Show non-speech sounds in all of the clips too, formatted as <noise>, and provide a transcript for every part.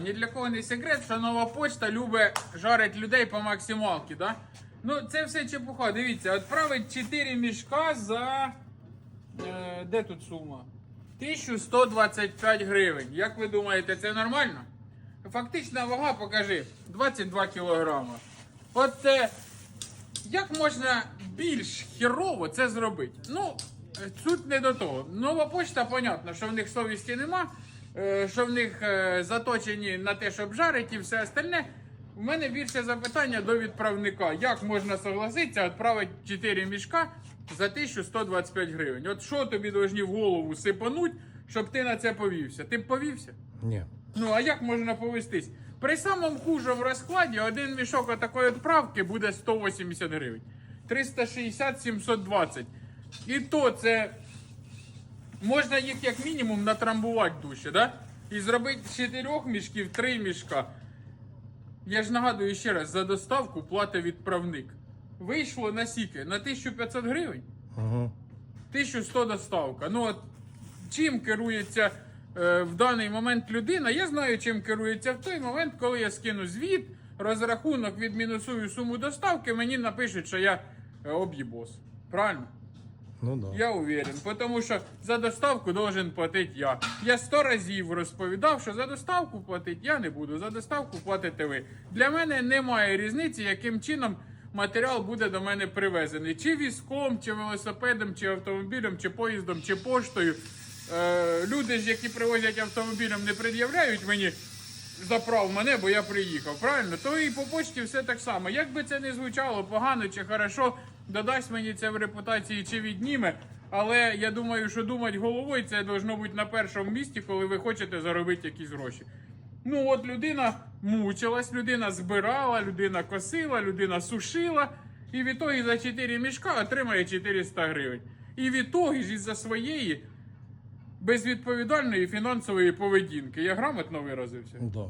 Ні для кого не секрет, що нова почта любить жарить людей по максималці, да? Ну, це все чепуха. Дивіться, відправить 4 мішка за. Е, де тут сума? 1125 гривень. Як ви думаєте, це нормально? Фактична вага, покажи, 22 кілограма. От е, як можна більш херово це зробити? Ну, е, тут не до того. Нова почта, понятно, що в них совісті нема, що в них е, заточені на те, щоб жарити і все остальне. У мене більше запитання до відправника. Як можна согласитися відправити 4 мішка за 1125 гривень? От що тобі повинні в голову сипануть, щоб ти на це повівся? Ти б повівся? Ні. Ну, а як можна повестись? При самому хужому розкладі один мішок отакої відправки буде 180 гривень. 360-720. І то це можна їх як мінімум натрамбувати дужче, да? І зробити з 4 мішків 3 мішка. Я ж нагадую ще раз, за доставку платить відправник. Вийшло на сіки на 1500 гривень. Угу. 1100 доставка. Ну от чим керується е, в даний момент людина? Я знаю, чим керується в той момент, коли я скину звіт, розрахунок відмінусую суму доставки, мені напишуть, що я е, об'їбос. Правильно? Ну да. Я уверен, тому що за доставку должен платити я. Я сто разів розповідав, що за доставку платити я не буду. За доставку платите ви. Для мене немає різниці, яким чином матеріал буде до мене привезений. Чи візком, чи велосипедом, чи автомобілем, чи поїздом, чи поштою. Е, люди ж, які привозять автомобілем, не пред'являють мені. Заправ мене, бо я приїхав, правильно? То і по почті все так само. Як би це не звучало погано чи хорошо, додасть мені це в репутації чи відніме. Але я думаю, що думати головою це должно бути на першому місці, коли ви хочете заробити якісь гроші. Ну от людина мучилась, людина збирала, людина косила, людина сушила, і в ітогі за 4 мішка отримає 400 гривень. І в ітогі ж із-за своєї безвідповідальної фінансової поведінки. Я грамотно виразився. Да.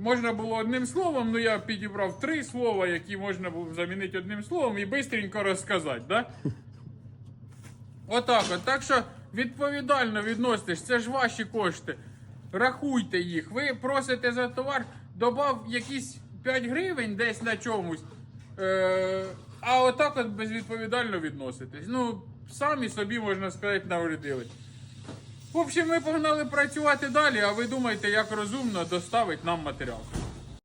Можна було одним словом, ну я підібрав три слова, які можна було замінити одним словом і швидко розказати, да? <laughs> Отак от. Так що відповідально відноситесь, це ж ваші кошти. Рахуйте їх. Ви просите за товар, добав якісь 5 гривень десь на чомусь. Е- а отак от безвідповідально відноситесь. Ну, самі собі, можна сказати, навредили. В общем, ми погнали працювати далі, а ви думаєте, як розумно доставить нам матеріал.